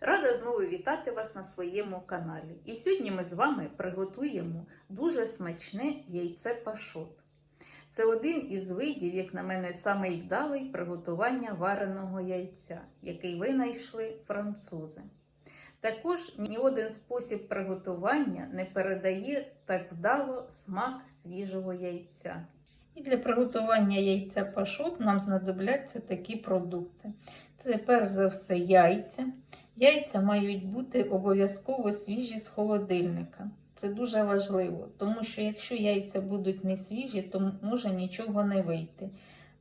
Рада знову вітати вас на своєму каналі. І сьогодні ми з вами приготуємо дуже смачне яйце пашот. Це один із видів, як на мене, самий вдалий приготування вареного яйця, який винайшли французи. Також ні один спосіб приготування не передає так вдало смак свіжого яйця. І для приготування яйця пашот нам знадобляться такі продукти. Це перш за все яйця. Яйця мають бути обов'язково свіжі з холодильника. Це дуже важливо, тому що якщо яйця будуть не свіжі, то може нічого не вийти.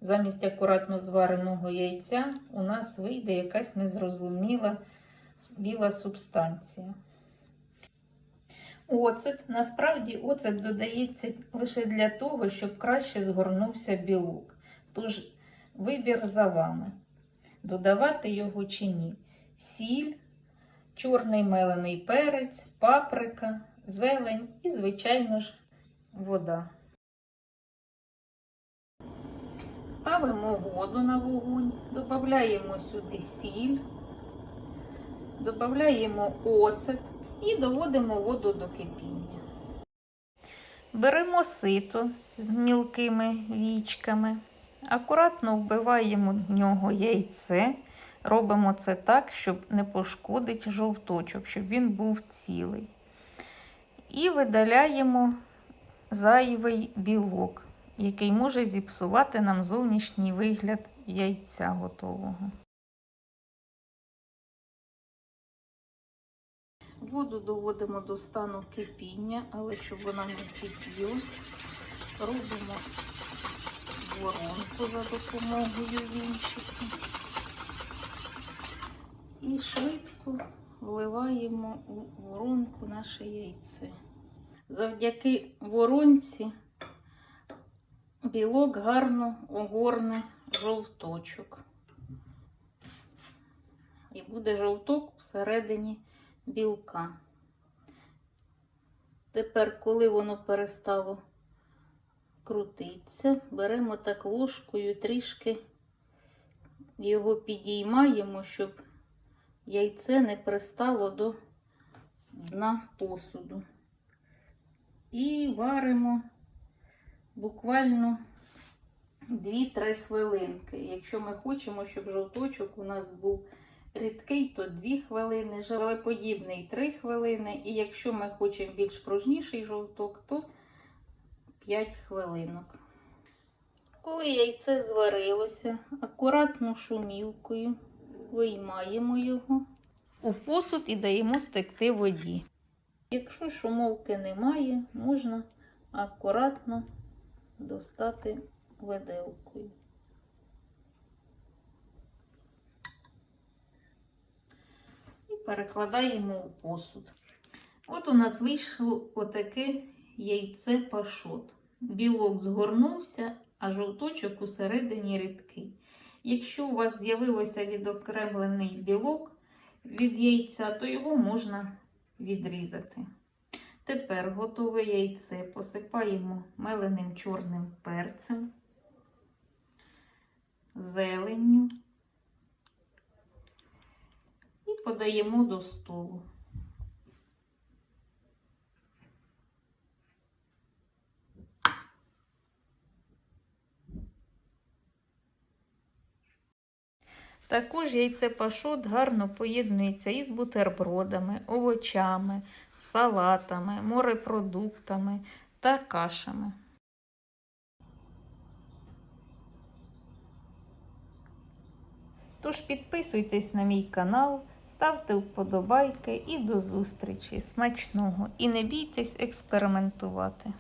Замість акуратно звареного яйця у нас вийде якась незрозуміла біла субстанція. Оцет. Насправді оцет додається лише для того, щоб краще згорнувся білок. Тож вибір за вами. Додавати його чи ні. Сіль, чорний мелений перець, паприка, зелень і, звичайно ж, вода. Ставимо воду на вогонь, додаємо сюди сіль, додаємо оцет і доводимо воду до кипіння. Беремо сито з мілкими вічками, акуратно вбиваємо в нього яйце. Робимо це так, щоб не пошкодити жовточок, щоб він був цілий. І видаляємо зайвий білок, який може зіпсувати нам зовнішній вигляд яйця готового. Воду доводимо до стану кипіння, але щоб вона не кипіла, робимо воронку за допомогою вінчика і швидко вливаємо у воронку наше яйце. Завдяки воронці білок гарно огорне жовточок. І буде жовток всередині білка. Тепер, коли воно перестало крутитися, беремо так ложкою трішки його підіймаємо, щоб яйце не пристало до дна посуду. І варимо буквально 2-3 хвилинки. Якщо ми хочемо, щоб жовточок у нас був рідкий, то 2 хвилини, желеподібний 3 хвилини. І якщо ми хочемо більш пружніший жовток, то 5 хвилинок. Коли яйце зварилося, акуратно шумівкою виймаємо його у посуд і даємо стекти воді. Якщо шумовки немає, можна акуратно достати виделкою. І перекладаємо у посуд. От у нас вийшло отаке яйце пашот. Білок згорнувся, а жовточок усередині рідкий. Якщо у вас з'явилося відокремлений білок від яйця, то його можна відрізати. Тепер готове яйце посипаємо меленим чорним перцем, зеленню і подаємо до столу. Також яйце пашот гарно поєднується із бутербродами, овочами, салатами, морепродуктами та кашами. Тож підписуйтесь на мій канал, ставте вподобайки і до зустрічі. Смачного! І не бійтесь експериментувати.